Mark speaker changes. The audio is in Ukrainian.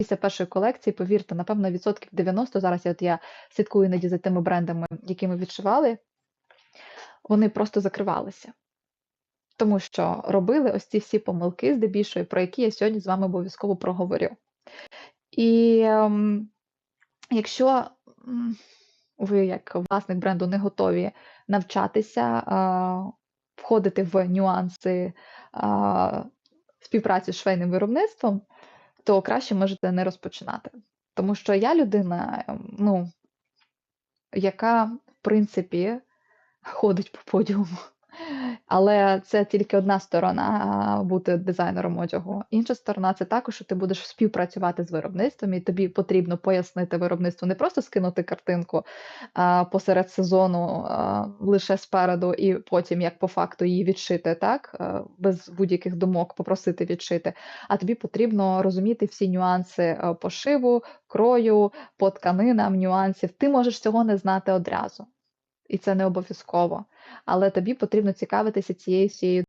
Speaker 1: після першої колекції, повірте, напевно, відсотків 90 зараз от я слідкую іноді за тими брендами, які ми відшивали, вони просто закривалися. Тому що робили ось ці всі помилки, здебільшого, про які я сьогодні з вами обов'язково проговорю. І ем, якщо ви, як власник бренду, не готові навчатися, входити в нюанси співпраці з швейним виробництвом, то краще можете не розпочинати. Тому що я людина, ем, ну, яка, в принципі, ходить по подіуму. Але це тільки одна сторона бути дизайнером одягу. Інша сторона це також, що ти будеш співпрацювати з виробництвом, і тобі потрібно пояснити виробництву, не просто скинути картинку а, посеред сезону а, лише спереду, і потім, як по факту, її відшити, так а, без будь-яких думок попросити відшити. А тобі потрібно розуміти всі нюанси пошиву, крою, по тканинам, нюансів. Ти можеш цього не знати одразу. І це не обов'язково. Але тобі потрібно цікавитися цією всією